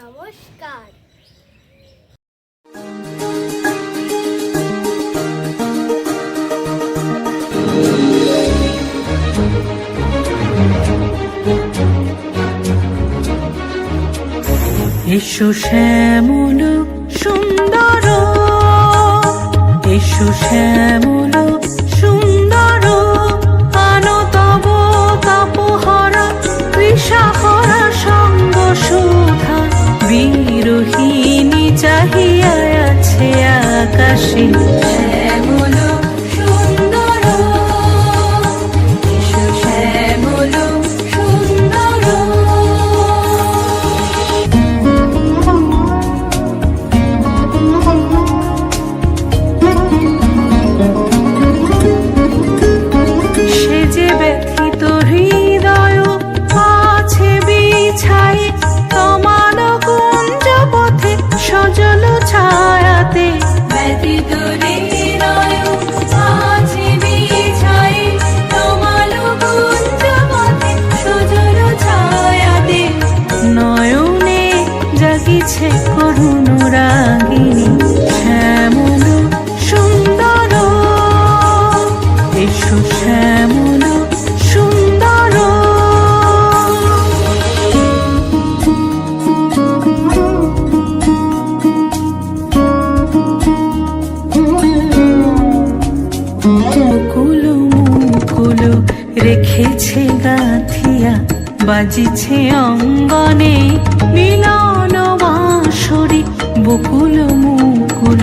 নমস্কার। এসো শ্যামল সুন্দর এসো শ্যামল she's. জাগিছে করুণ রাগিনী, শ্যামল সুন্দর। এসো শ্যামল সুন্দর। মুকুল মুকুল রেখেছে গাথিয়া, বাজিছে অঙ্গনে মিলন বাঁশরি বকুল মুকুল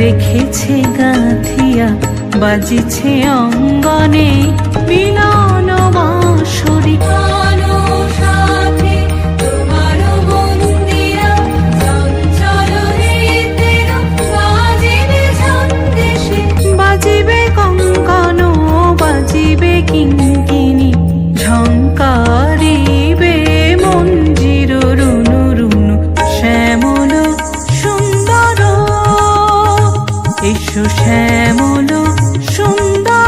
রেখেছে গাঁথিয়া বাজিছে অঙ্গনে মিলন। এসো শ্যামল সুন্দর